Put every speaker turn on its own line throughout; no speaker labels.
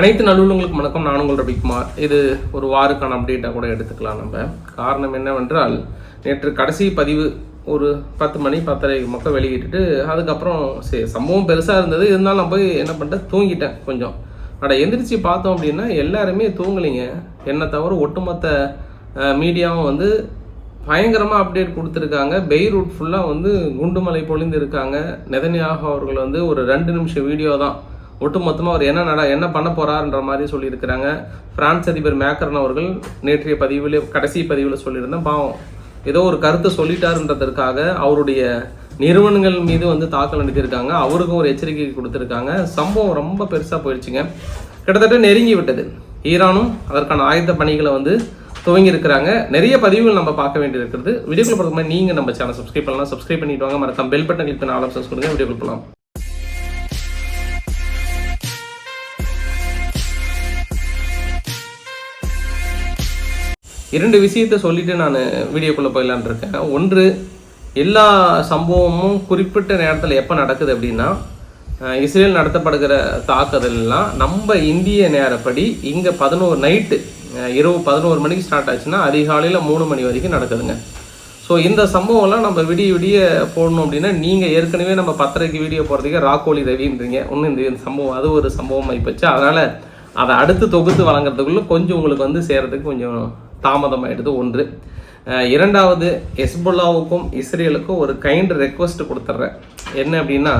அனைத்து நல்லுள்ளங்களுக்கு வணக்கம் நான் உங்கள் ரவிக்குமார் இது ஒரு வாருக்கான அப்டேட்டாக கூட எடுத்துக்கலாம் நம்ம காரணம் என்னவென்றால் நேற்று கடைசி பதிவு ஒரு பத்து மணி பத்தரை மக்கள் வெளியிட்டுட்டு அதுக்கப்புறம் சரி சம்பவம் பெருசாக இருந்தது இருந்தாலும் நான் போய் என்ன பண்ணிட்டு தூங்கிட்டேன் கொஞ்சம் ஆனால் எந்திரிச்சு பார்த்தோம் அப்படின்னா எல்லாருமே தூங்கலைங்க என்னை தவிர ஒட்டுமொத்த மீடியாவும் வந்து பயங்கரமாக அப்டேட் கொடுத்துருக்காங்க பெய்ரூட் ஃபுல்லாக வந்து குண்டுமலை பொழிந்து இருக்காங்க நெதன்யாக அவர்கள் வந்து ஒரு ரெண்டு நிமிஷம் வீடியோ தான் ஒட்டுமொத்தமாக அவர் என்ன நட என்ன பண்ண போகிறாருன்ற மாதிரி சொல்லியிருக்கிறாங்க பிரான்ஸ் அதிபர் மேக்கரன் அவர்கள் நேற்றைய பதிவில் கடைசி பதிவில் சொல்லியிருந்தேன் பாவம் ஏதோ ஒரு கருத்தை சொல்லிட்டாருன்றதற்காக அவருடைய நிறுவனங்கள் மீது வந்து தாக்கல் நடத்தியிருக்காங்க அவருக்கும் ஒரு எச்சரிக்கை கொடுத்துருக்காங்க சம்பவம் ரொம்ப பெருசாக போயிடுச்சுங்க கிட்டத்தட்ட நெருங்கி விட்டது ஈரானும் அதற்கான ஆயுத பணிகளை வந்து துவங்கி இருக்கிறாங்க நிறைய பதிவுகள் நம்ம பார்க்க வேண்டியிருக்கிறது வீடியோக்குள்ள பார்க்கும்போது நீங்கள் நம்ம சேனல் சப்ஸ்கிரைப் பண்ணலாம் சப்ஸ்கிரைப் பண்ணிட்டு வாங்க மறக்காம பெல் பட்டன் கிளிக் பண்ண ஆலோசனை கொடுங்க வீடியோக்குள்ள போகலாம் இரண்டு விஷயத்த சொல்லிவிட்டு நான் வீடியோக்குள்ளே போயிடலான் இருக்கேன் ஒன்று எல்லா சம்பவமும் குறிப்பிட்ட நேரத்தில் எப்போ நடக்குது அப்படின்னா இஸ்ரேல் நடத்தப்படுகிற தாக்குதல்லாம் நம்ம இந்திய நேரப்படி இங்கே பதினோரு நைட்டு இரவு பதினோரு மணிக்கு ஸ்டார்ட் ஆச்சுன்னா அதிகாலையில் மூணு மணி வரைக்கும் நடக்குதுங்க ஸோ இந்த சம்பவம்லாம் நம்ம விடிய விடிய போடணும் அப்படின்னா நீங்கள் ஏற்கனவே நம்ம பத்தரைக்கு வீடியோ போகிறதுக்கே ராக்கோலி ரவின்றீங்க ஒன்று இந்த சம்பவம் அது ஒரு சம்பவம் ஆகிப்போச்சு அதனால் அதை அடுத்து தொகுத்து வழங்குறதுக்குள்ளே கொஞ்சம் உங்களுக்கு வந்து சேர்கிறதுக்கு கொஞ்சம் தாமதமாயிடுது ஒன்று இரண்டாவது எஸ்புல்லாவுக்கும் இஸ்ரேலுக்கும் ஒரு கைண்ட் ரெக்வஸ்ட் கொடுத்துட்றேன் என்ன அப்படின்னா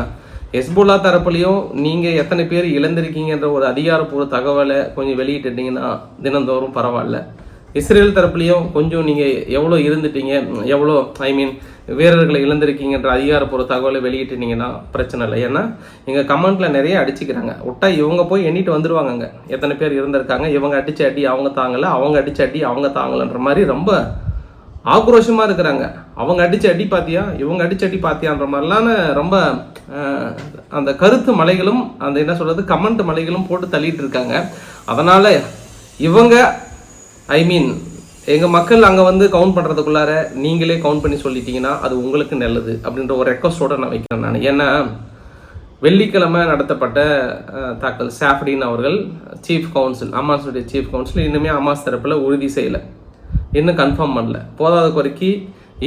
எஸ்புல்லா தரப்புலையும் நீங்கள் எத்தனை பேர் இழந்திருக்கீங்கன்ற ஒரு அதிகாரப்பூர்வ தகவலை கொஞ்சம் வெளியிட்டுட்டிங்கன்னா தினந்தோறும் பரவாயில்ல இஸ்ரேல் தரப்புலையும் கொஞ்சம் நீங்கள் எவ்வளோ இருந்துட்டீங்க எவ்வளோ ஐ மீன் வீரர்களை இழந்திருக்கீங்கன்ற அதிகாரப்பூர்வ தகவலை வெளியிட்டிருந்தீங்கன்னா பிரச்சனை இல்லை ஏன்னா எங்கள் கமெண்ட்டில் நிறைய அடிச்சுக்கிறாங்க விட்டா இவங்க போய் எண்ணிட்டு வந்துருவாங்க அங்கே எத்தனை பேர் இருந்திருக்காங்க இவங்க அடிச்சு அடி அவங்க தாங்கலை அவங்க அடிச்சு அடி அவங்க தாங்கலைன்ற மாதிரி ரொம்ப ஆக்ரோஷமாக இருக்கிறாங்க அவங்க அடிச்சு அடி பார்த்தியா இவங்க அடிச்சு அடி பார்த்தியான்ற மாதிரிலாம் ரொம்ப அந்த கருத்து மலைகளும் அந்த என்ன சொல்கிறது கமெண்ட் மலைகளும் போட்டு தள்ளிட்டு இருக்காங்க அதனால் இவங்க ஐ மீன் எங்கள் மக்கள் அங்கே வந்து கவுண்ட் பண்ணுறதுக்குள்ளார நீங்களே கவுண்ட் பண்ணி சொல்லிட்டீங்கன்னா அது உங்களுக்கு நல்லது அப்படின்ற ஒரு ரெக்வஸ்டோடு நான் வைக்கிறேன் நான் ஏன்னா வெள்ளிக்கிழமை நடத்தப்பட்ட தாக்கல் சாஃப்டின் அவர்கள் சீஃப் கவுன்சில் அம்மாஸுடைய சீஃப் கவுன்சில் இன்னுமே அம்மாஸ் தரப்பில் உறுதி செய்யலை இன்னும் கன்ஃபார்ம் பண்ணல போதாத குறைக்கு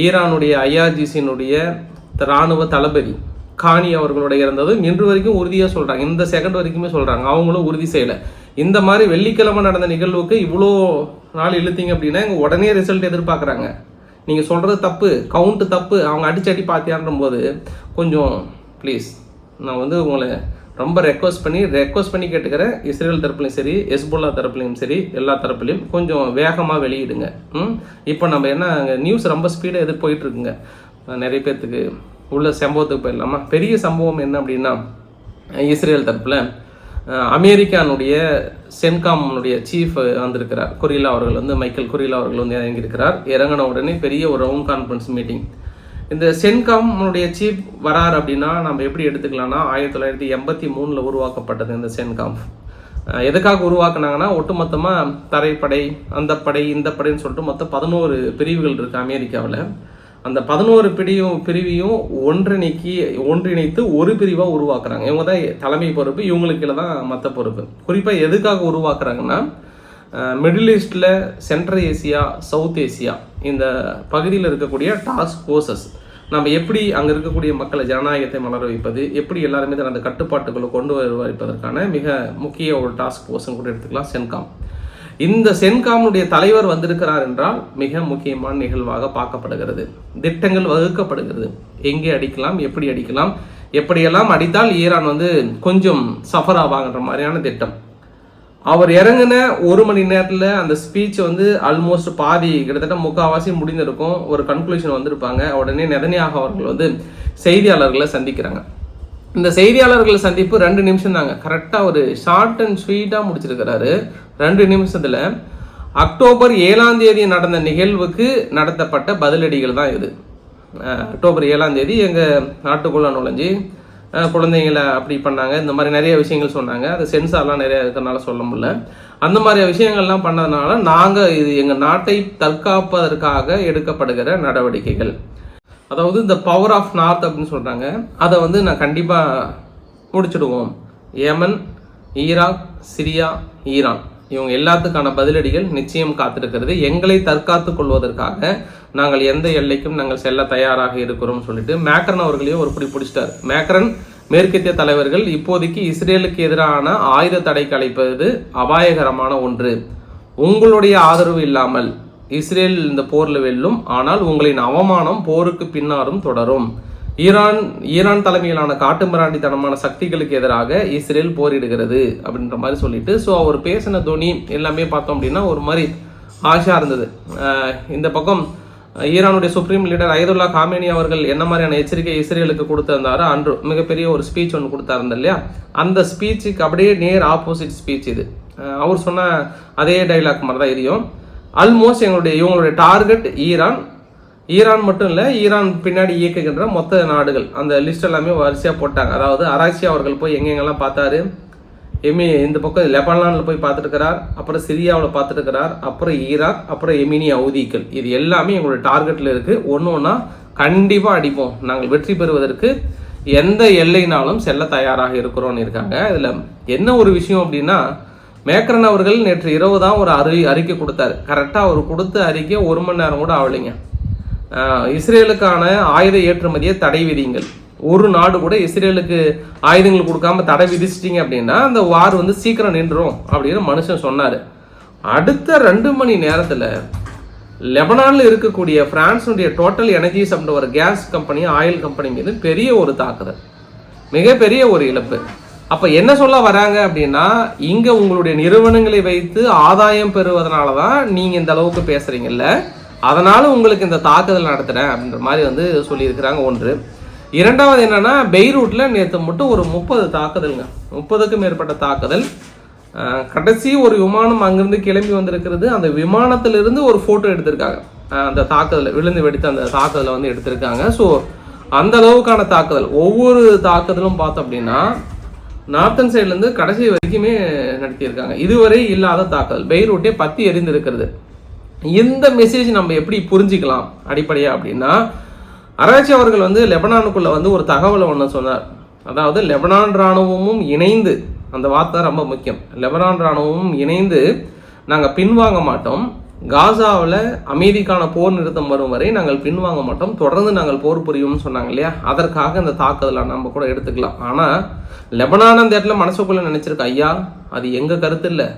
ஈரானுடைய ஐஆர்ஜிசியினுடைய இராணுவ தளபதி காணி அவர்களுடைய இருந்தது இன்று வரைக்கும் உறுதியாக சொல்கிறாங்க இந்த செகண்ட் வரைக்குமே சொல்கிறாங்க அவங்களும் உறுதி செய்யலை இந்த மாதிரி வெள்ளிக்கிழமை நடந்த நிகழ்வுக்கு இவ்வளோ நாள் இழுத்தீங்க அப்படின்னா இங்கே உடனே ரிசல்ட் எதிர்பார்க்குறாங்க நீங்கள் சொல்கிறது தப்பு கவுண்ட்டு தப்பு அவங்க அடிச்சு அடி பார்த்தியான்ற போது கொஞ்சம் ப்ளீஸ் நான் வந்து உங்களை ரொம்ப ரெக்வஸ்ட் பண்ணி ரெக்வஸ்ட் பண்ணி கேட்டுக்கிறேன் இஸ்ரேல் தரப்புலையும் சரி எஸ்புல்லா தரப்புலையும் சரி எல்லா தரப்புலையும் கொஞ்சம் வேகமாக வெளியிடுங்க ம் இப்போ நம்ம என்ன நியூஸ் ரொம்ப ஸ்பீடாக எதிர் போயிட்டுருக்குங்க நிறைய பேர்த்துக்கு உள்ள சம்பவத்துக்கு போயிடலாமா பெரிய சம்பவம் என்ன அப்படின்னா இஸ்ரேல் தரப்பில் அமெரிக்கானுடைய சென்காம்னுடைய சீஃப் வந்திருக்கிறார் குரிலா அவர்கள் வந்து மைக்கேல் குரிலா அவர்கள் வந்து இறங்கியிருக்கிறார் இறங்கின உடனே பெரிய ஒரு ரவுண்ட் கான்ஃபரன்ஸ் மீட்டிங் இந்த சென்காம்னுடைய சீஃப் வரார் அப்படின்னா நம்ம எப்படி எடுத்துக்கலாம்னா ஆயிரத்தி தொள்ளாயிரத்தி எண்பத்தி மூணில் உருவாக்கப்பட்டது இந்த சென்காம் எதுக்காக உருவாக்குனாங்கன்னா ஒட்டுமொத்தமாக தரைப்படை அந்த படை இந்த படைன்னு சொல்லிட்டு மொத்தம் பதினோரு பிரிவுகள் இருக்குது அமெரிக்காவில் அந்த பதினோரு பிடியும் பிரிவையும் ஒன்றிணைக்கி ஒன்றிணைத்து ஒரு பிரிவாக உருவாக்குறாங்க இவங்க தான் தலைமை பொறுப்பு இவங்களுக்கு தான் மற்ற பொறுப்பு குறிப்பாக எதுக்காக உருவாக்குறாங்கன்னா மிடில் ஈஸ்டில் சென்ட்ரல் ஏசியா சவுத் ஏசியா இந்த பகுதியில் இருக்கக்கூடிய டாஸ்க் ஃபோர்ஸஸ் நம்ம எப்படி அங்கே இருக்கக்கூடிய மக்களை ஜனநாயகத்தை மலர வைப்பது எப்படி எல்லாருமே தனது கட்டுப்பாட்டுகளை கொண்டு வருவதற்கான மிக முக்கிய ஒரு டாஸ்க் ஃபோர்ஸ்னு கூட எடுத்துக்கலாம் சென்காம் இந்த சென்காமனுடைய தலைவர் வந்திருக்கிறார் என்றால் மிக முக்கியமான நிகழ்வாக பார்க்கப்படுகிறது திட்டங்கள் வகுக்கப்படுகிறது எங்கே அடிக்கலாம் எப்படி அடிக்கலாம் எப்படியெல்லாம் அடித்தால் ஈரான் வந்து கொஞ்சம் சஃபர் ஆவாங்கன்ற மாதிரியான திட்டம் அவர் இறங்கின ஒரு மணி நேரத்தில் அந்த ஸ்பீச் வந்து ஆல்மோஸ்ட் பாதி கிட்டத்தட்ட முக்கால்வாசி முடிந்திருக்கும் ஒரு கன்க்ளூஷன் வந்திருப்பாங்க உடனே நெதனியாக அவர்கள் வந்து செய்தியாளர்களை சந்திக்கிறாங்க இந்த செய்தியாளர்கள் சந்திப்பு ரெண்டு நிமிஷம் தாங்க கரெக்டாக ஒரு ஷார்ட் அண்ட் ஸ்வீட்டாக முடிச்சிருக்கிறாரு ரெண்டு நிமிஷத்தில் அக்டோபர் ஏழாம் தேதி நடந்த நிகழ்வுக்கு நடத்தப்பட்ட பதிலடிகள் தான் இது அக்டோபர் ஏழாம் தேதி எங்கள் நாட்டுக்குள்ளே நுழைஞ்சு குழந்தைங்களை அப்படி பண்ணாங்க இந்த மாதிரி நிறைய விஷயங்கள் சொன்னாங்க அது சென்சார்லாம் நிறைய இருக்கிறனால சொல்ல முடியல அந்த மாதிரி விஷயங்கள்லாம் பண்ணதுனால நாங்கள் இது எங்கள் நாட்டை தற்காப்பதற்காக எடுக்கப்படுகிற நடவடிக்கைகள் அதாவது இந்த பவர் ஆஃப் நார்த் அப்படின்னு சொல்கிறாங்க அதை வந்து நான் கண்டிப்பாக முடிச்சிடுவோம் ஏமன் ஈராக் சிரியா ஈரான் இவங்க எல்லாத்துக்கான பதிலடிகள் நிச்சயம் காத்திருக்கிறது எங்களை தற்காத்து கொள்வதற்காக நாங்கள் எந்த எல்லைக்கும் நாங்கள் செல்ல தயாராக இருக்கிறோம் சொல்லிட்டு மேக்ரன் அவர்களையும் ஒரு குடி பிடிச்சிட்டார் மேக்ரன் மேற்கத்திய தலைவர்கள் இப்போதைக்கு இஸ்ரேலுக்கு எதிரான ஆயுத தடை கலைப்பது அபாயகரமான ஒன்று உங்களுடைய ஆதரவு இல்லாமல் இஸ்ரேல் இந்த போரில் வெல்லும் ஆனால் உங்களின் அவமானம் போருக்கு பின்னாரும் தொடரும் ஈரான் ஈரான் தலைமையிலான காட்டுமிராண்டித்தனமான சக்திகளுக்கு எதிராக இஸ்ரேல் போரிடுகிறது அப்படின்ற மாதிரி சொல்லிட்டு ஸோ அவர் பேசின துணி எல்லாமே பார்த்தோம் அப்படின்னா ஒரு மாதிரி ஆஷா இருந்தது இந்த பக்கம் ஈரானுடைய சுப்ரீம் லீடர் ஐதுல்லா காமேனி அவர்கள் என்ன மாதிரியான எச்சரிக்கை இஸ்ரேலுக்கு கொடுத்திருந்தாரோ அன்று மிகப்பெரிய ஒரு ஸ்பீச் ஒன்று கொடுத்தாருந்தா இல்லையா அந்த ஸ்பீச்சுக்கு அப்படியே நேர் ஆப்போசிட் ஸ்பீச் இது அவர் சொன்ன அதே டைலாக் மாதிரி தான் இதையும் ஆல்மோஸ்ட் எங்களுடைய இவங்களுடைய டார்கெட் ஈரான் ஈரான் மட்டும் இல்லை ஈரான் பின்னாடி இயக்குகின்ற மொத்த நாடுகள் அந்த லிஸ்ட் எல்லாமே வரிசையாக போட்டாங்க அதாவது அராச்சி அவர்கள் போய் எங்கெங்கெல்லாம் பார்த்தாரு எமி இந்த பக்கம் லெபனானில் போய் பார்த்துட்டுருக்கிறார் அப்புறம் சிரியாவில் பார்த்துட்டுருக்கிறார் அப்புறம் ஈராக் அப்புறம் எமினி அவுதிக்கள் இது எல்லாமே எங்களுடைய டார்கெட்டில் இருக்குது ஒன்று ஒன்றா கண்டிப்பாக அடிப்போம் நாங்கள் வெற்றி பெறுவதற்கு எந்த எல்லைனாலும் செல்ல தயாராக இருக்கிறோன்னு இருக்காங்க இதில் என்ன ஒரு விஷயம் அப்படின்னா மேக்ரன் அவர்கள் நேற்று இரவு தான் ஒரு அறி அறிக்கை கொடுத்தார் கரெக்டாக அவர் கொடுத்த அறிக்கை ஒரு மணி நேரம் கூட ஆகலைங்க இஸ்ரேலுக்கான ஆயுத ஏற்றுமதியை தடை விதிங்கள் ஒரு நாடு கூட இஸ்ரேலுக்கு ஆயுதங்கள் கொடுக்காம தடை விதிச்சிட்டிங்க அப்படின்னா அந்த வார் வந்து சீக்கிரம் நின்றுடும் அப்படின்னு மனுஷன் சொன்னார் அடுத்த ரெண்டு மணி நேரத்தில் லெபனானில் இருக்கக்கூடிய பிரான்ஸுடைய டோட்டல் எனர்ஜி அப்படின்ற ஒரு கேஸ் கம்பெனி ஆயில் கம்பெனி மீது பெரிய ஒரு தாக்குதல் மிகப்பெரிய ஒரு இழப்பு அப்போ என்ன சொல்ல வராங்க அப்படின்னா இங்கே உங்களுடைய நிறுவனங்களை வைத்து ஆதாயம் பெறுவதனால தான் நீங்கள் இந்த அளவுக்கு பேசுகிறீங்கல்ல அதனால் உங்களுக்கு இந்த தாக்குதல் நடத்துகிறேன் அப்படின்ற மாதிரி வந்து சொல்லியிருக்கிறாங்க ஒன்று இரண்டாவது என்னென்னா பெய்ரூட்டில் நேற்று மட்டும் ஒரு முப்பது தாக்குதலுங்க முப்பதுக்கும் மேற்பட்ட தாக்குதல் கடைசி ஒரு விமானம் அங்கேருந்து கிளம்பி வந்திருக்கிறது அந்த விமானத்திலிருந்து ஒரு ஃபோட்டோ எடுத்திருக்காங்க அந்த தாக்குதல் விழுந்து வெடித்த அந்த தாக்குதலை வந்து எடுத்திருக்காங்க ஸோ அந்த அளவுக்கான தாக்குதல் ஒவ்வொரு தாக்குதலும் பார்த்தோம் அப்படின்னா நார்த்தன் சைட்லேருந்து கடைசி வரைக்குமே நடத்தியிருக்காங்க இதுவரை இல்லாத தாக்கல் பெய்ரூட்டே பற்றி எரிந்திருக்கிறது இந்த மெசேஜ் நம்ம எப்படி புரிஞ்சிக்கலாம் அடிப்படையாக அப்படின்னா அராய்ச்சி அவர்கள் வந்து லெபனானுக்குள்ளே வந்து ஒரு தகவலை ஒன்று சொன்னார் அதாவது லெபனான் இராணுவமும் இணைந்து அந்த வார்த்தை ரொம்ப முக்கியம் லெபனான் இராணுவமும் இணைந்து நாங்கள் பின்வாங்க மாட்டோம் காசாவில் அமைதிக்கான போர் நிறுத்தம் வரும் வரை நாங்கள் பின்வாங்க மாட்டோம் தொடர்ந்து நாங்கள் போர் புரியும்னு சொன்னாங்க இல்லையா அதற்காக இந்த தாக்குதலை நம்ம கூட எடுத்துக்கலாம் ஆனால் லெபனான் அந்த இடத்துல மனசுக்குள்ளே நினச்சிருக்கா ஐயா அது எங்கள் கருத்து இல்லை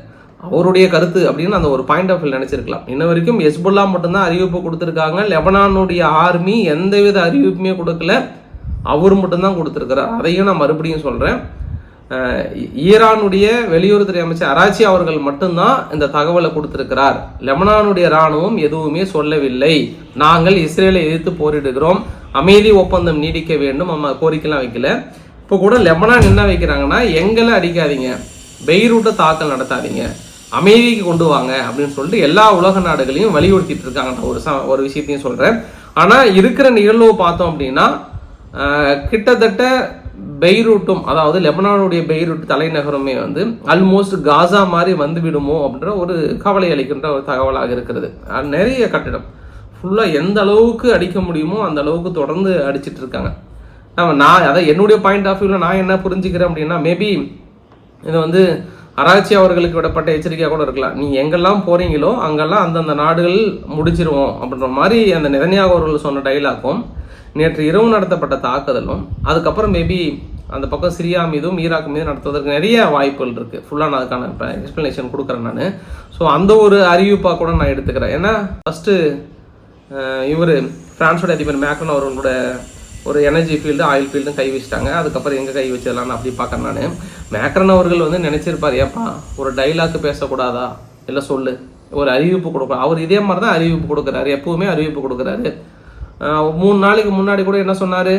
அவருடைய கருத்து அப்படின்னு அந்த ஒரு பாயிண்ட் ஆஃப் வியூ நினச்சிருக்கலாம் இன்ன வரைக்கும் எஸ்புல்லா மட்டும்தான் அறிவிப்பு கொடுத்துருக்காங்க லெபனானுடைய ஆர்மி எந்தவித அறிவிப்புமே கொடுக்கல அவர் மட்டும்தான் கொடுத்துருக்கிறார் அதையும் நான் மறுபடியும் சொல்கிறேன் ஈரானுடைய வெளியுறவுத்துறை அமைச்சர் அராச்சி அவர்கள் மட்டும்தான் இந்த தகவலை கொடுத்திருக்கிறார் லெபனானுடைய இராணுவம் எதுவுமே சொல்லவில்லை நாங்கள் இஸ்ரேலை எதிர்த்து போரிடுகிறோம் அமைதி ஒப்பந்தம் நீடிக்க வேண்டும் நம்ம கோரிக்கைலாம் வைக்கல இப்போ கூட லெபனான் என்ன வைக்கிறாங்கன்னா எங்களை அடிக்காதீங்க பெய்ரூட்டை தாக்கல் நடத்தாதீங்க அமைதிக்கு கொண்டு வாங்க அப்படின்னு சொல்லிட்டு எல்லா உலக நாடுகளையும் வலியுறுத்திட்டு இருக்காங்க ஒரு ச ஒரு விஷயத்தையும் சொல்கிறேன் ஆனால் இருக்கிற நிகழ்வு பார்த்தோம் அப்படின்னா கிட்டத்தட்ட பெய்ரூட்டும் அதாவது லெபனானுடைய பெய்ரூட் தலைநகருமே வந்து அல்மோஸ்ட் காசா மாதிரி வந்து விடுமோ அப்படின்ற ஒரு கவலை அளிக்கின்ற ஒரு தகவலாக இருக்கிறது நிறைய கட்டிடம் ஃபுல்லாக எந்த அளவுக்கு அடிக்க முடியுமோ அந்த அளவுக்கு தொடர்ந்து அடிச்சிட்டு இருக்காங்க நான் நான் அதை என்னுடைய பாயிண்ட் ஆஃப் வியூவில் நான் என்ன புரிஞ்சுக்கிறேன் அப்படின்னா மேபி இது வந்து ஆராய்ச்சி அவர்களுக்கு விடப்பட்ட எச்சரிக்கையாக கூட இருக்கலாம் நீ எங்கெல்லாம் போகிறீங்களோ அங்கெல்லாம் அந்தந்த நாடுகள் முடிச்சிருவோம் அப்படின்ற மாதிரி அந்த நிதனியாக அவர்கள் சொன்ன டைலாக்கும் நேற்று இரவு நடத்தப்பட்ட தாக்குதலும் அதுக்கப்புறம் மேபி அந்த பக்கம் சிரியா மீதும் ஈராக் மீதும் நடத்துவதற்கு நிறைய வாய்ப்புகள் இருக்குது ஃபுல்லாக நான் அதுக்கான இப்போ எக்ஸ்ப்ளனேஷன் கொடுக்குறேன் நான் ஸோ அந்த ஒரு அறிவிப்பாக கூட நான் எடுத்துக்கிறேன் ஏன்னா ஃபஸ்ட்டு இவர் ஃப்ரான்ஸோட அதிபர் மேக்ரன் அவர்களோட ஒரு எனர்ஜி ஃபீல்டு ஆயில் ஃபீல்டும் கை வச்சுட்டாங்க அதுக்கப்புறம் எங்கே கை வச்சிடலாம்னு அப்படி பார்க்குறேன் நான் மேக்ரன் அவர்கள் வந்து நினச்சிருப்பார் ஏப்பா ஒரு டைலாக் பேசக்கூடாதா இல்லை சொல்லு ஒரு அறிவிப்பு கொடுக்கணும் அவர் இதே மாதிரி தான் அறிவிப்பு கொடுக்குறாரு எப்பவுமே அறிவிப்பு கொடுக்குறாரு மூணு நாளைக்கு முன்னாடி கூட என்ன சொன்னார்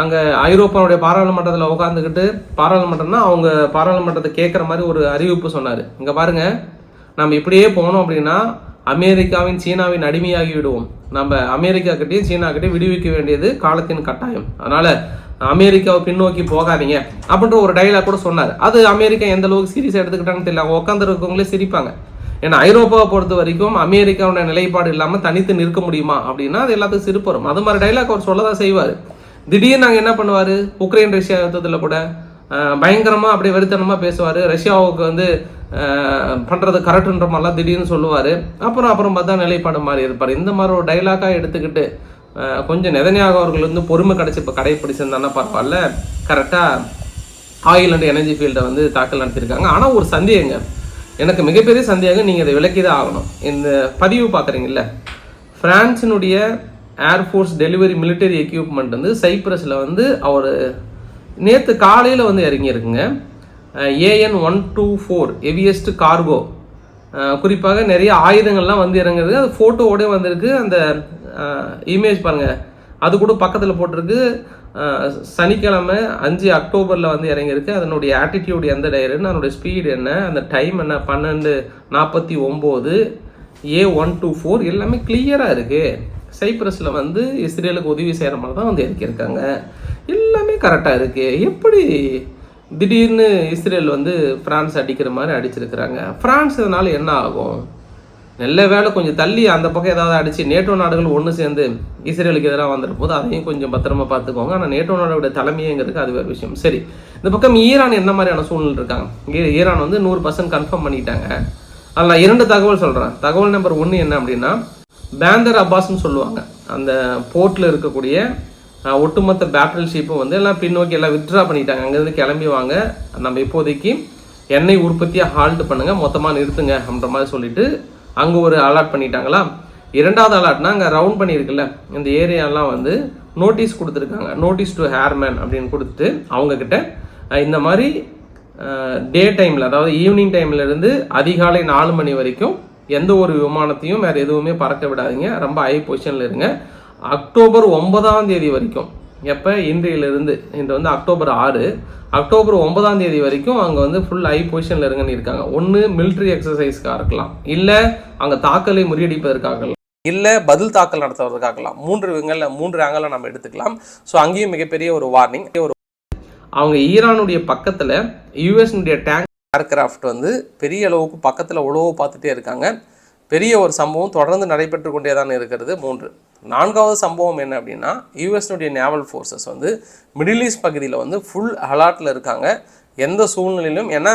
அங்கே ஐரோப்பாவுடைய பாராளுமன்றத்தில் உட்காந்துக்கிட்டு பாராளுமன்றம்னா அவங்க பாராளுமன்றத்தை கேட்குற மாதிரி ஒரு அறிவிப்பு சொன்னார் இங்கே பாருங்கள் நம்ம இப்படியே போனோம் அப்படின்னா அமெரிக்காவின் சீனாவின் அடிமையாகி விடுவோம் நம்ம சீனா சீனாக்கிட்டையும் விடுவிக்க வேண்டியது காலத்தின் கட்டாயம் அதனால் அமெரிக்காவை பின்னோக்கி போகாதீங்க அப்படின்ற ஒரு டைலாக் கூட சொன்னார் அது அமெரிக்கா எந்த அளவுக்கு சீரியஸ் எடுத்துக்கிட்டாங்கன்னு தெரியல அவங்க உட்காந்துருக்கவங்களே சிரிப்பாங்க ஏன்னா ஐரோப்பாவை பொறுத்த வரைக்கும் அமெரிக்காவுடைய நிலைப்பாடு இல்லாமல் தனித்து நிற்க முடியுமா அப்படின்னா அது எல்லாத்துக்கும் சிறுப்புறம் அது மாதிரி டைலாக் அவர் சொல்லதான் செய்வார் திடீர்னு நாங்கள் என்ன பண்ணுவார் உக்ரைன் ரஷ்யா யுத்தத்தில் கூட பயங்கரமாக அப்படியே வெறுத்தனமாக பேசுவார் ரஷ்யாவுக்கு வந்து பண்ணுறது கரெக்டுன்ற மாதிரிலாம் திடீர்னு சொல்லுவார் அப்புறம் அப்புறம் பார்த்தா நிலைப்பாடு மாதிரி இருப்பார் இந்த மாதிரி ஒரு டைலாக்காக எடுத்துக்கிட்டு கொஞ்சம் நிதனியாக அவர்கள் வந்து பொறுமை கிடச்சி இப்போ கடைப்பிடிச்சிருந்தானா பார்ப்பார்ல கரெக்டாக ஆயில் அண்ட் எனர்ஜி ஃபீல்டை வந்து தாக்கல் நடத்தியிருக்காங்க ஆனால் ஒரு சந்தேகங்க எனக்கு மிகப்பெரிய சந்தேகம் நீங்கள் இதை விளக்கி தான் ஆகணும் இந்த பதிவு பார்க்குறீங்கல்ல ஃப்ரான்ஸினுடைய ஏர்ஃபோர்ஸ் டெலிவரி மிலிட்டரி எக்யூப்மெண்ட் வந்து சைப்ரஸில் வந்து அவர் நேற்று காலையில் வந்து இறங்கியிருக்குங்க AN one two four heaviest cargo குறிப்பாக நிறைய ஆயுதங்கள்லாம் வந்து இறங்குது அது ஃபோட்டோவோடய வந்திருக்கு அந்த இமேஜ் பாருங்கள் அது கூட பக்கத்தில் போட்டிருக்கு சனிக்கிழமை அஞ்சு அக்டோபரில் வந்து இறங்கியிருக்கு அதனுடைய ஆட்டிடியூட் எந்த டயருன்னு அதனுடைய ஸ்பீடு என்ன அந்த டைம் என்ன பன்னெண்டு நாற்பத்தி ஒம்பது ஏ ஒன் டூ ஃபோர் எல்லாமே கிளியராக இருக்குது சைப்ரஸில் வந்து இஸ்ரேலுக்கு உதவி செய்கிற மாதிரி தான் வந்து இறக்கியிருக்காங்க எல்லாமே கரெக்டாக இருக்குது எப்படி திடீர்னு இஸ்ரேல் வந்து ஃப்ரான்ஸ் அடிக்கிற மாதிரி அடிச்சிருக்கிறாங்க ஃப்ரான்ஸ் இதனால் என்ன ஆகும் நல்ல வேலை கொஞ்சம் தள்ளி அந்த பக்கம் ஏதாவது அடித்து நேட்டோ நாடுகள் ஒன்று சேர்ந்து இஸ்ரேலுக்கு எதிராக வந்துட்டு போது அதையும் கொஞ்சம் பத்திரமா பார்த்துக்கோங்க ஆனால் நேட்டோ நாடோட தலைமைங்கிறதுக்கு அது வேறு விஷயம் சரி இந்த பக்கம் ஈரான் என்ன மாதிரியான சூழ்நிலை இருக்காங்க ஈரான் வந்து நூறு பர்சன்ட் கன்ஃபார்ம் பண்ணிட்டாங்க அதில் நான் இரண்டு தகவல் சொல்கிறேன் தகவல் நம்பர் ஒன்று என்ன அப்படின்னா பேந்தர் அப்பாஸ்ன்னு சொல்லுவாங்க அந்த போர்ட்டில் இருக்கக்கூடிய ஒட்டுமொத்த பேட்டல் ஷிப்பும் வந்து எல்லாம் பின்னோக்கி எல்லாம் வித்ட்ரா பண்ணிட்டாங்க அங்கேருந்து கிளம்பி வாங்க நம்ம இப்போதைக்கு எண்ணெய் உற்பத்தியாக ஹால்ட் பண்ணுங்கள் மொத்தமாக நிறுத்துங்க அப்படின்ற மாதிரி சொல்லிட்டு அங்கே ஒரு அலாட் பண்ணிட்டாங்களா இரண்டாவது அலாட்னா அங்கே ரவுண்ட் பண்ணியிருக்குல்ல இந்த ஏரியாலாம் வந்து நோட்டீஸ் கொடுத்துருக்காங்க நோட்டீஸ் டு ஹேர்மேன் அப்படின்னு கொடுத்துட்டு அவங்கக்கிட்ட இந்த மாதிரி டே டைமில் அதாவது ஈவினிங் டைம்லேருந்து அதிகாலை நாலு மணி வரைக்கும் எந்த ஒரு விமானத்தையும் வேறு எதுவுமே பறக்க விடாதீங்க ரொம்ப ஹை பொசிஷனில் இருங்க அக்டோபர் ஒன்பதாம் தேதி வரைக்கும் எப்போ இன்றையிலிருந்து இன்று வந்து அக்டோபர் ஆறு அக்டோபர் ஒன்பதாம் தேதி வரைக்கும் அங்கே வந்து ஃபுல் ஹை பொசிஷனில் இருங்கன்னு இருக்காங்க ஒன்று மிலிட்ரி எக்ஸசைஸ்க்காக இருக்கலாம் இல்லை அங்கே தாக்கலை முறியடிப்பதற்காக இல்லை பதில் தாக்கல் நடத்துவதற்காகலாம் மூன்று விங்கல்ல மூன்று ஆங்கில நம்ம எடுத்துக்கலாம் ஸோ அங்கேயும் மிகப்பெரிய ஒரு வார்னிங் ஒரு அவங்க ஈரானுடைய பக்கத்தில் யூஎஸ்னுடைய டேங்க் ஏர்கிராஃப்ட் வந்து பெரிய அளவுக்கு பக்கத்தில் உழவு பார்த்துட்டே இருக்காங்க பெரிய ஒரு சம்பவம் தொடர்ந்து நடைபெற்று கொண்டே தான் இருக்கிறது மூன்று நான்காவது சம்பவம் என்ன அப்படின்னா யூஎஸ்னுடைய நேவல் ஃபோர்ஸஸ் வந்து மிடில் ஈஸ்ட் பகுதியில் வந்து ஃபுல் அலாட்டில் இருக்காங்க எந்த சூழ்நிலையிலும் ஏன்னா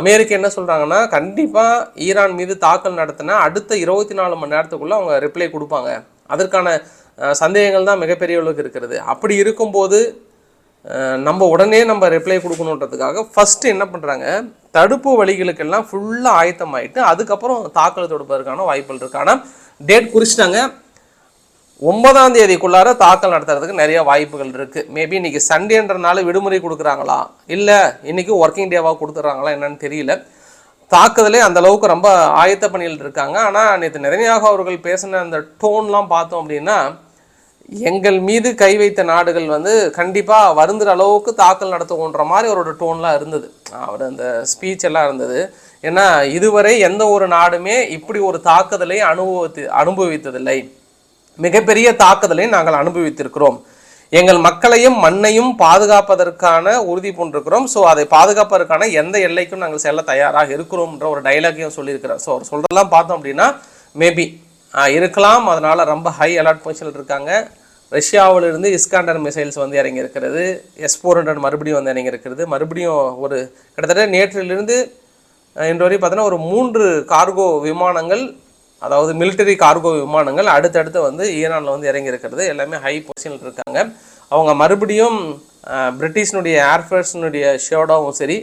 அமெரிக்கா என்ன சொல்கிறாங்கன்னா கண்டிப்பாக ஈரான் மீது தாக்கல் நடத்தினா அடுத்த இருபத்தி நாலு மணி நேரத்துக்குள்ளே அவங்க ரிப்ளை கொடுப்பாங்க அதற்கான சந்தேகங்கள் தான் மிகப்பெரிய அளவுக்கு இருக்கிறது அப்படி இருக்கும்போது நம்ம உடனே நம்ம ரிப்ளை கொடுக்கணுன்றதுக்காக ஃபஸ்ட்டு என்ன பண்ணுறாங்க தடுப்பு வழிகளுக்கெல்லாம் ஃபுல்லாக ஆயத்தமாயிட்டு அதுக்கப்புறம் தாக்கல் தொடுப்பதற்கான வாய்ப்புகள் இருக்குது ஆனால் டேட் குறிச்சிட்டாங்க ஒன்பதாம் தேதிக்குள்ளார தாக்கல் நடத்துறதுக்கு நிறைய வாய்ப்புகள் இருக்குது மேபி இன்னைக்கு சண்டேன்றனால விடுமுறை கொடுக்குறாங்களா இல்லை இன்னைக்கு ஒர்க்கிங் டேவாக கொடுத்துட்றாங்களா என்னன்னு தெரியல தாக்குதலே அந்த அளவுக்கு ரொம்ப ஆயத்த பணியில் இருக்காங்க ஆனால் நேற்று நிறையாக அவர்கள் பேசின அந்த டோன்லாம் பார்த்தோம் அப்படின்னா எங்கள் மீது கை வைத்த நாடுகள் வந்து கண்டிப்பாக வருந்துற அளவுக்கு தாக்கல் நடத்துவோன்ற மாதிரி அவரோட டோன்லாம் இருந்தது அவர் அந்த ஸ்பீச் எல்லாம் இருந்தது ஏன்னா இதுவரை எந்த ஒரு நாடுமே இப்படி ஒரு தாக்குதலை அனுபவித்து அனுபவித்ததில்லை மிகப்பெரிய தாக்குதலை நாங்கள் அனுபவித்திருக்கிறோம் எங்கள் மக்களையும் மண்ணையும் பாதுகாப்பதற்கான உறுதி பூண்டிருக்கிறோம் ஸோ அதை பாதுகாப்பதற்கான எந்த எல்லைக்கும் நாங்கள் செல்ல தயாராக இருக்கிறோம்ன்ற ஒரு டைலாகையும் சொல்லியிருக்கிறோம் ஸோ சொல்கிறதெல்லாம் பார்த்தோம் அப்படின்னா மேபி இருக்கலாம் அதனால் ரொம்ப ஹை அலர்ட் பொசிஷனில் இருக்காங்க ரஷ்யாவிலிருந்து இஸ்காண்டர் மிசைல்ஸ் வந்து இறங்கி இருக்கிறது எஸ் ஃபோர் ஹண்ட்ரட் மறுபடியும் வந்து இறங்கி இருக்கிறது மறுபடியும் ஒரு கிட்டத்தட்ட நேற்றிலிருந்து இன்று வரையும் பார்த்தோன்னா ஒரு மூன்று கார்கோ விமானங்கள் அதாவது மிலிட்டரி கார்கோ விமானங்கள் அடுத்தடுத்து வந்து ஈரானில் வந்து இறங்கி இருக்கிறது எல்லாமே ஹை பொசிஷனில் இருக்காங்க அவங்க மறுபடியும் பிரிட்டிஷினுடைய ஏர்ஃபோர்ஸினுடைய ஷேடாவும் சரி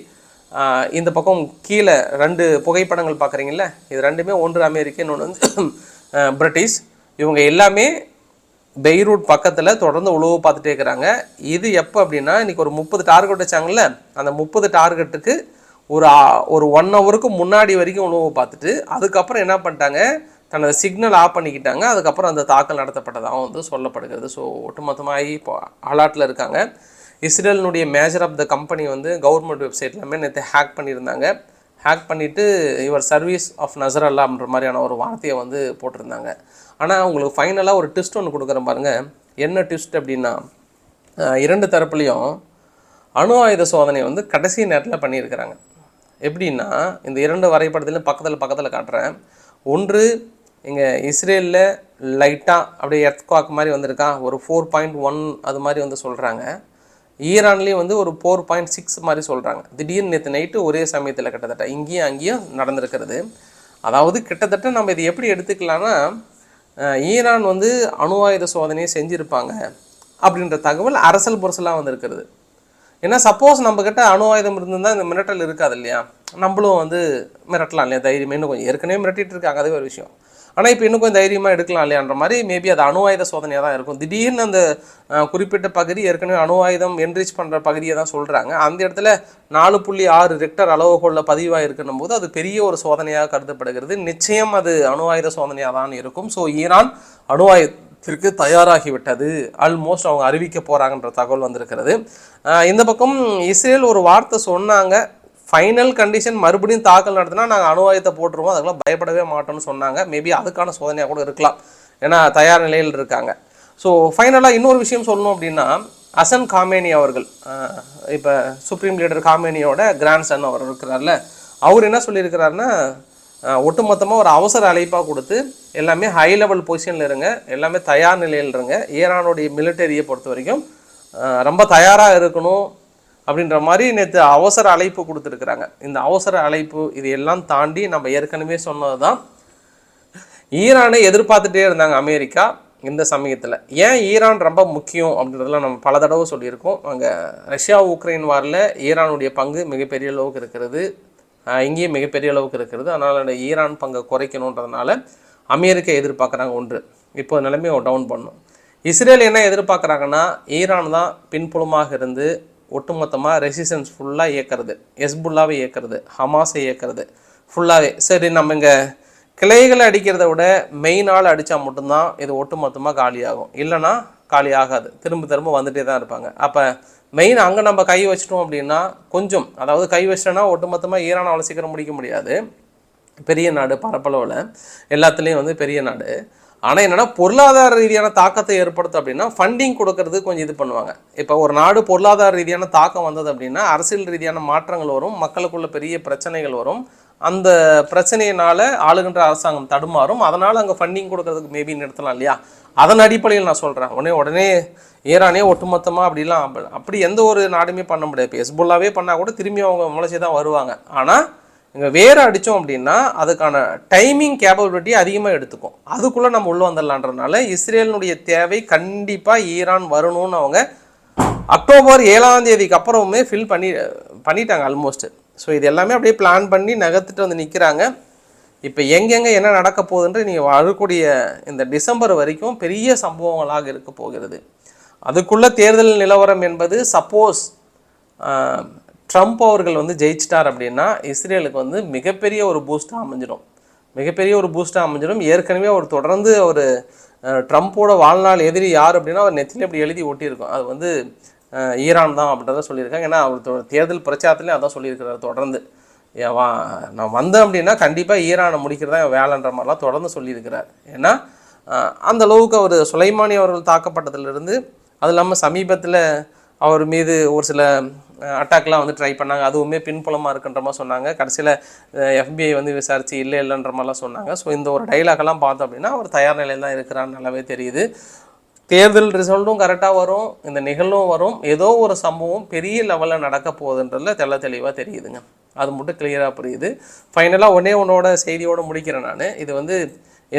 இந்த பக்கம் கீழே ரெண்டு புகைப்படங்கள் பார்க்குறீங்கள இது ரெண்டுமே ஒன்று அமெரிக்க இன்னொன்று வந்து பிரிட்டிஷ் இவங்க எல்லாமே பெய்ரூட் பக்கத்தில் தொடர்ந்து உழவு பார்த்துட்டே இருக்கிறாங்க இது எப்போ அப்படின்னா இன்றைக்கி ஒரு முப்பது டார்கெட் வச்சாங்கல்ல அந்த முப்பது டார்கெட்டுக்கு ஒரு ஒரு ஒன் ஹவருக்கு முன்னாடி வரைக்கும் உணவு பார்த்துட்டு அதுக்கப்புறம் என்ன பண்ணிட்டாங்க தனது சிக்னல் ஆஃப் பண்ணிக்கிட்டாங்க அதுக்கப்புறம் அந்த தாக்கல் நடத்தப்பட்டதாகவும் வந்து சொல்லப்படுகிறது ஸோ ஒட்டுமொத்தமாக இப்போ அலாட்டில் இருக்காங்க இஸ்ரேலினுடைய மேஜர் ஆஃப் த கம்பெனி வந்து கவர்மெண்ட் வெப்சைட்லாமே நேற்று ஹேக் பண்ணியிருந்தாங்க ஹேக் பண்ணிவிட்டு இவர் சர்வீஸ் ஆஃப் அல்லா அப்படின்ற மாதிரியான ஒரு வார்த்தையை வந்து போட்டிருந்தாங்க ஆனால் அவங்களுக்கு ஃபைனலாக ஒரு ட்விஸ்ட் ஒன்று கொடுக்குற பாருங்கள் என்ன ட்விஸ்ட் அப்படின்னா இரண்டு தரப்புலேயும் அணு ஆயுத சோதனை வந்து கடைசி நேரத்தில் பண்ணியிருக்கிறாங்க எப்படின்னா இந்த இரண்டு வரைபடத்திலும் பக்கத்தில் பக்கத்தில் காட்டுறேன் ஒன்று இங்கே இஸ்ரேலில் லைட்டாக அப்படியே எர்த்வாக் மாதிரி வந்திருக்கா ஒரு ஃபோர் பாயிண்ட் ஒன் அது மாதிரி வந்து சொல்கிறாங்க ஈரான்லேயும் வந்து ஒரு ஃபோர் பாயிண்ட் சிக்ஸ் மாதிரி சொல்கிறாங்க திடீர்னு நேற்று நைட்டு ஒரே சமயத்தில் கிட்டத்தட்ட இங்கேயும் அங்கேயும் நடந்திருக்கிறது அதாவது கிட்டத்தட்ட நம்ம இதை எப்படி எடுத்துக்கலாம்னா ஈரான் வந்து அணு ஆயுத சோதனையை செஞ்சுருப்பாங்க அப்படின்ற தகவல் அரசல் புரசலாக வந்திருக்கிறது ஏன்னா சப்போஸ் நம்மக்கிட்ட அணு ஆயுதம் இருந்திருந்தால் இந்த மிரட்டல் இருக்காது இல்லையா நம்மளும் வந்து மிரட்டலாம் இல்லையா தைரியம் இன்னும் கொஞ்சம் ஏற்கனவே மிரட்டிட்டு இருக்காங்க அதே ஒரு விஷயம் ஆனால் இப்போ இன்னும் கொஞ்சம் தைரியமாக எடுக்கலாம் இல்லையான்ற மாதிரி மேபி அது அணு ஆயுத சோதனையாக தான் இருக்கும் திடீர்னு அந்த குறிப்பிட்ட பகுதி ஏற்கனவே அணு ஆயுதம் என்ரிச் பண்ணுற பகுதியை தான் சொல்கிறாங்க அந்த இடத்துல நாலு புள்ளி ஆறு ரெக்டர் அளவுகோலில் பதிவாக இருக்கணும் போது அது பெரிய ஒரு சோதனையாக கருதப்படுகிறது நிச்சயம் அது அணு ஆயுத சோதனையாக தான் இருக்கும் ஸோ ஈரான் அணு ஆயுத திற்கு தயாராகிவிட்டது ஆல்மோஸ்ட் அவங்க அறிவிக்க போகிறாங்கன்ற தகவல் வந்திருக்கிறது இந்த பக்கம் இஸ்ரேல் ஒரு வார்த்தை சொன்னாங்க ஃபைனல் கண்டிஷன் மறுபடியும் தாக்கல் நடத்தினா நாங்கள் அணுவாயத்தை போட்டுருவோம் அதுக்கெல்லாம் பயப்படவே மாட்டோம்னு சொன்னாங்க மேபி அதுக்கான சோதனையாக கூட இருக்கலாம் ஏன்னா தயார் நிலையில் இருக்காங்க ஸோ ஃபைனலாக இன்னொரு விஷயம் சொல்லணும் அப்படின்னா அசன் காமேனி அவர்கள் இப்போ சுப்ரீம் லீடர் காமேனியோட கிராண்ட் சன் அவர் இருக்கிறார்ல அவர் என்ன சொல்லியிருக்கிறாருன்னா ஒட்டுமொத்தமாக ஒரு அவசர அழைப்பாக கொடுத்து எல்லாமே ஹை லெவல் பொசிஷனில் இருங்க எல்லாமே தயார் நிலையில் இருங்க ஈரானுடைய மிலிட்டரியை பொறுத்த வரைக்கும் ரொம்ப தயாராக இருக்கணும் அப்படின்ற மாதிரி நேற்று அவசர அழைப்பு கொடுத்துருக்குறாங்க இந்த அவசர அழைப்பு இது எல்லாம் தாண்டி நம்ம ஏற்கனவே சொன்னது தான் ஈரானை எதிர்பார்த்துட்டே இருந்தாங்க அமெரிக்கா இந்த சமயத்தில் ஏன் ஈரான் ரொம்ப முக்கியம் அப்படின்றதெல்லாம் நம்ம பல தடவை சொல்லியிருக்கோம் அங்கே ரஷ்யா உக்ரைன் வாரில் ஈரானுடைய பங்கு மிகப்பெரிய அளவுக்கு இருக்கிறது இங்கேயும் மிகப்பெரிய அளவுக்கு இருக்கிறது அதனால் ஈரான் பங்கை குறைக்கணுன்றதுனால அமெரிக்கா எதிர்பார்க்குறாங்க ஒன்று இப்போ நிலைமையை டவுன் பண்ணும் இஸ்ரேல் என்ன எதிர்பார்க்குறாங்கன்னா ஈரான் தான் பின்புலமாக இருந்து ஒட்டுமொத்தமாக ரெசிஸ்டன்ஸ் ஃபுல்லாக இயக்கிறது எஸ்புல்லாவே இயக்கிறது ஹமாஸை இயக்கிறது ஃபுல்லாகவே சரி நம்ம இங்கே கிளைகளை அடிக்கிறத விட மெயினால் அடித்தா மட்டும்தான் இது ஒட்டுமொத்தமாக காலியாகும் இல்லைன்னா காலி ஆகாது திரும்ப திரும்ப வந்துகிட்டே தான் இருப்பாங்க அப்போ மெயின் அங்கே நம்ம கை வச்சிட்டோம் அப்படின்னா கொஞ்சம் அதாவது கை வச்சிட்டோன்னா ஒட்டுமொத்தமாக அவ்வளோ சீக்கிரம் முடிக்க முடியாது பெரிய நாடு பரப்பளவில் எல்லாத்துலேயும் வந்து பெரிய நாடு ஆனால் என்னென்னா பொருளாதார ரீதியான தாக்கத்தை ஏற்படுத்தும் அப்படின்னா ஃபண்டிங் கொடுக்கறது கொஞ்சம் இது பண்ணுவாங்க இப்போ ஒரு நாடு பொருளாதார ரீதியான தாக்கம் வந்தது அப்படின்னா அரசியல் ரீதியான மாற்றங்கள் வரும் மக்களுக்குள்ள பெரிய பிரச்சனைகள் வரும் அந்த பிரச்சனையினால் ஆளுகின்ற அரசாங்கம் தடுமாறும் அதனால் அங்கே ஃபண்டிங் கொடுக்கறதுக்கு மேபி நிறுத்தலாம் இல்லையா அதன் அடிப்படையில் நான் சொல்கிறேன் உடனே உடனே ஈரானே ஒட்டுமொத்தமாக அப்படிலாம் அப்படி எந்த ஒரு நாடுமே பண்ண முடியாது இப்போ ஹெஸ்புல்லாவே பண்ணால் கூட திரும்பி அவங்க முளைச்சி தான் வருவாங்க ஆனால் இங்கே வேறு அடித்தோம் அப்படின்னா அதுக்கான டைமிங் கேப்பபிலிட்டி அதிகமாக எடுத்துக்கும் அதுக்குள்ளே நம்ம உள்ளே வந்துடலான்றதுனால இஸ்ரேலினுடைய தேவை கண்டிப்பாக ஈரான் வரணும்னு அவங்க அக்டோபர் ஏழாம் தேதிக்கு அப்புறமுமே ஃபில் பண்ணி பண்ணிட்டாங்க ஆல்மோஸ்ட்டு ஸோ இது எல்லாமே அப்படியே பிளான் பண்ணி நகர்த்துட்டு வந்து நிற்கிறாங்க இப்போ எங்கெங்கே என்ன நடக்க போகுதுன்ற நீங்கள் வாழக்கூடிய இந்த டிசம்பர் வரைக்கும் பெரிய சம்பவங்களாக இருக்க போகிறது அதுக்குள்ள தேர்தல் நிலவரம் என்பது சப்போஸ் ட்ரம்ப் அவர்கள் வந்து ஜெயிச்சிட்டார் அப்படின்னா இஸ்ரேலுக்கு வந்து மிகப்பெரிய ஒரு பூஸ்டாக அமைஞ்சிடும் மிகப்பெரிய ஒரு பூஸ்ட்டாக அமைஞ்சிடும் ஏற்கனவே அவர் தொடர்ந்து ஒரு ட்ரம்ப்போட வாழ்நாள் எதிரி யார் அப்படின்னா அவர் நெத்தியில் இப்படி எழுதி ஒட்டியிருக்கோம் அது வந்து ஈரான் தான் அப்படின்றத சொல்லியிருக்காங்க ஏன்னா அவர் தேர்தல் பிரச்சாரத்துலேயும் அதான் சொல்லியிருக்கிறார் தொடர்ந்து வா நான் வந்தேன் அப்படின்னா கண்டிப்பாக ஈரானை முடிக்கிறதா என் வேலைன்ற மாதிரிலாம் தொடர்ந்து சொல்லியிருக்கிறார் ஏன்னா அந்த அளவுக்கு அவர் சுலைமானி அவர்கள் தாக்கப்பட்டதுலேருந்து அது இல்லாமல் சமீபத்தில் அவர் மீது ஒரு சில அட்டாக்லாம் வந்து ட்ரை பண்ணாங்க அதுவுமே பின்புலமாக இருக்குன்ற மாதிரி சொன்னாங்க கடைசியில் எஃபிஐ வந்து விசாரித்து இல்லை இல்லைன்ற மாதிரிலாம் சொன்னாங்க ஸோ இந்த ஒரு டைலாக்லாம் பார்த்தோம் அப்படின்னா அவர் தயார் நிலையில் தான் இருக்கிறான்னு நல்லாவே தெரியுது தேர்தல் ரிசல்ட்டும் கரெக்டாக வரும் இந்த நிகழ்வும் வரும் ஏதோ ஒரு சம்பவம் பெரிய லெவலில் நடக்க போகுதுன்றதுல தெள்ள தெளிவாக தெரியுதுங்க அது மட்டும் கிளியராக புரியுது ஃபைனலாக ஒன்றே ஒன்றோட செய்தியோடு முடிக்கிறேன் நான் இது வந்து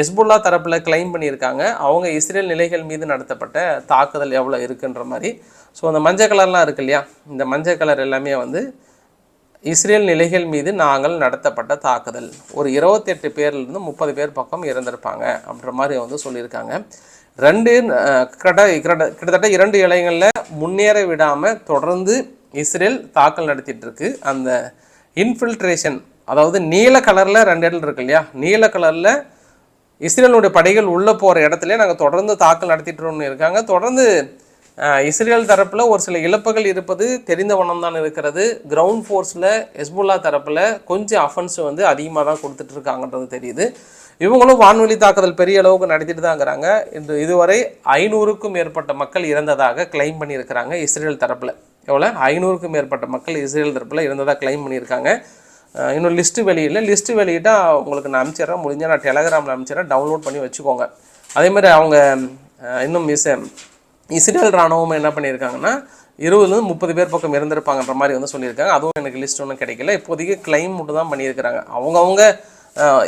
எஸ்புல்லா தரப்பில் கிளைம் பண்ணியிருக்காங்க அவங்க இஸ்ரேல் நிலைகள் மீது நடத்தப்பட்ட தாக்குதல் எவ்வளோ இருக்குன்ற மாதிரி ஸோ அந்த மஞ்சள் கலர்லாம் இருக்கு இல்லையா இந்த மஞ்சள் கலர் எல்லாமே வந்து இஸ்ரேல் நிலைகள் மீது நாங்கள் நடத்தப்பட்ட தாக்குதல் ஒரு இருபத்தெட்டு பேர்லேருந்து முப்பது பேர் பக்கம் இறந்திருப்பாங்க அப்படின்ற மாதிரி வந்து சொல்லியிருக்காங்க ரெண்டு கிட்டத்தட்ட இரண்டு இலைகளில் முன்னேற விடாமல் தொடர்ந்து இஸ்ரேல் தாக்கல் நடத்திட்டு இருக்கு அந்த இன்ஃபில்ட்ரேஷன் அதாவது நீல கலரில் ரெண்டு இடத்துல இருக்கு இல்லையா நீல கலரில் இஸ்ரேலுடைய படைகள் உள்ளே போகிற இடத்துல நாங்கள் தொடர்ந்து தாக்கல் நடத்திட்டுன்னு இருக்காங்க தொடர்ந்து இஸ்ரேல் தரப்பில் ஒரு சில இழப்புகள் இருப்பது தெரிந்த வண்ணம் தான் இருக்கிறது கிரவுண்ட் ஃபோர்ஸில் ஹெஸ்புல்லா தரப்பில் கொஞ்சம் அஃபென்ஸ் வந்து அதிகமாக தான் கொடுத்துட்ருக்காங்கன்றது தெரியுது இவங்களும் வான்வெளி தாக்குதல் பெரிய அளவுக்கு நடத்திட்டு இருக்கிறாங்க இது இதுவரை ஐநூறுக்கும் மேற்பட்ட மக்கள் இறந்ததாக கிளைம் பண்ணியிருக்கிறாங்க இஸ்ரேல் தரப்பில் எவ்வளோ ஐநூறுக்கும் மேற்பட்ட மக்கள் இஸ்ரேல் தரப்பில் இருந்ததாக கிளைம் பண்ணியிருக்காங்க இன்னும் லிஸ்ட்டு வெளியில் லிஸ்ட்டு வெளியிட்டால் உங்களுக்கு நான் அனுப்பிச்சிடுறேன் முடிஞ்சால் நான் டெலகிராமில் அனுப்பிச்சிடறேன் டவுன்லோட் பண்ணி வச்சுக்கோங்க அதேமாதிரி அவங்க இன்னும் மிஸ் இஸ்ரேல் இராணுவம் என்ன பண்ணியிருக்காங்கன்னா இருபதுலேருந்து முப்பது பேர் பக்கம் இருந்திருப்பாங்கன்ற மாதிரி வந்து சொல்லியிருக்காங்க அதுவும் எனக்கு லிஸ்ட் ஒன்றும் கிடைக்கல இப்போதைக்கு கிளைம் மட்டும் தான் பண்ணியிருக்கிறாங்க அவங்கவுங்க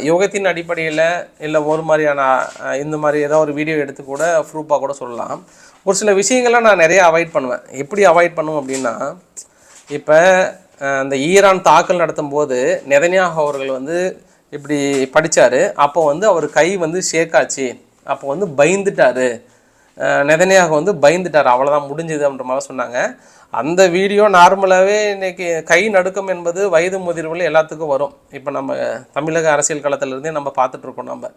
யோகத்தின் அடிப்படையில் இல்லை ஒரு மாதிரியான இந்த மாதிரி ஏதோ ஒரு வீடியோ எடுத்து கூட ப்ரூஃபாக கூட சொல்லலாம் ஒரு சில விஷயங்கள்லாம் நான் நிறையா அவாய்ட் பண்ணுவேன் எப்படி அவாய்ட் பண்ணுவோம் அப்படின்னா இப்போ அந்த ஈரான் தாக்கல் நடத்தும் போது நெதன்யாக அவர்கள் வந்து இப்படி படித்தார் அப்போ வந்து அவர் கை வந்து ஷேக்காச்சு அப்போ வந்து பயந்துட்டார் நெதனையாக வந்து பயந்துட்டார் அவ்வளோதான் முடிஞ்சது அப்படின்ற மாதிரி சொன்னாங்க அந்த வீடியோ நார்மலாகவே இன்றைக்கி கை நடுக்கம் என்பது வயது முதிர்வில் எல்லாத்துக்கும் வரும் இப்போ நம்ம தமிழக அரசியல் களத்திலிருந்தே நம்ம பார்த்துட்ருக்கோம் நம்ம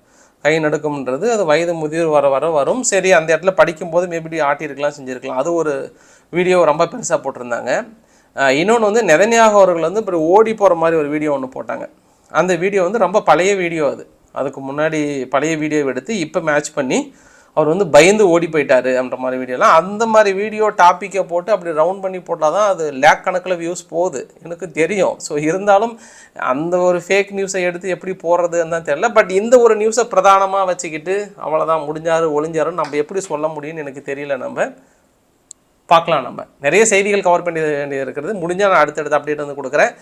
கை நடுக்கம்ன்றது அது வயது முதிர் வர வர வரும் சரி அந்த இடத்துல படிக்கும்போது மேபி ஆட்டியிருக்கலாம் செஞ்சுருக்கலாம் அது ஒரு வீடியோ ரொம்ப பெருசாக போட்டிருந்தாங்க இன்னொன்று வந்து நெதன்யாக அவர்கள் வந்து இப்போ ஓடி போகிற மாதிரி ஒரு வீடியோ ஒன்று போட்டாங்க அந்த வீடியோ வந்து ரொம்ப பழைய வீடியோ அது அதுக்கு முன்னாடி பழைய வீடியோ எடுத்து இப்போ மேட்ச் பண்ணி அவர் வந்து பயந்து ஓடி போயிட்டாரு அப்படின்ற மாதிரி வீடியோலாம் அந்த மாதிரி வீடியோ டாப்பிக்கை போட்டு அப்படி ரவுண்ட் பண்ணி போட்டால் தான் அது லேக் கணக்கில் வியூஸ் போகுது எனக்கு தெரியும் ஸோ இருந்தாலும் அந்த ஒரு ஃபேக் நியூஸை எடுத்து எப்படி போடுறதுன்னு தான் தெரியல பட் இந்த ஒரு நியூஸை பிரதானமாக வச்சுக்கிட்டு அவ்வளோதான் முடிஞ்சாரு ஒளிஞ்சாருன்னு நம்ம எப்படி சொல்ல முடியும்னு எனக்கு தெரியல நம்ம பார்க்கலாம் நம்ம நிறைய செய்திகள் கவர் பண்ணி வேண்டியது இருக்கிறது முடிஞ்சால் நான் அடுத்தடுத்து அப்டேட் வந்து கொடுக்குறேன்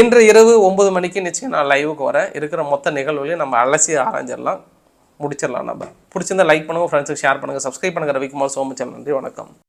இன்று இரவு ஒம்பது மணிக்கு நிச்சயம் நான் லைவுக்கு வரேன் இருக்கிற மொத்த நிகழ்வுகளையும் நம்ம அலசி ஆராய்ஞ்சிடலாம் முடிச்சிடலாம் நம்ம பிடிச்சிருந்தா லைக் பண்ணுங்கள் ஃப்ரெண்ட்ஸுக்கு ஷேர் பண்ணுங்கள் சப்ஸ்கிரைப் பண்ணுங்கள் ரவிக்குமார் சோமச்சன் நன்றி வணக்கம்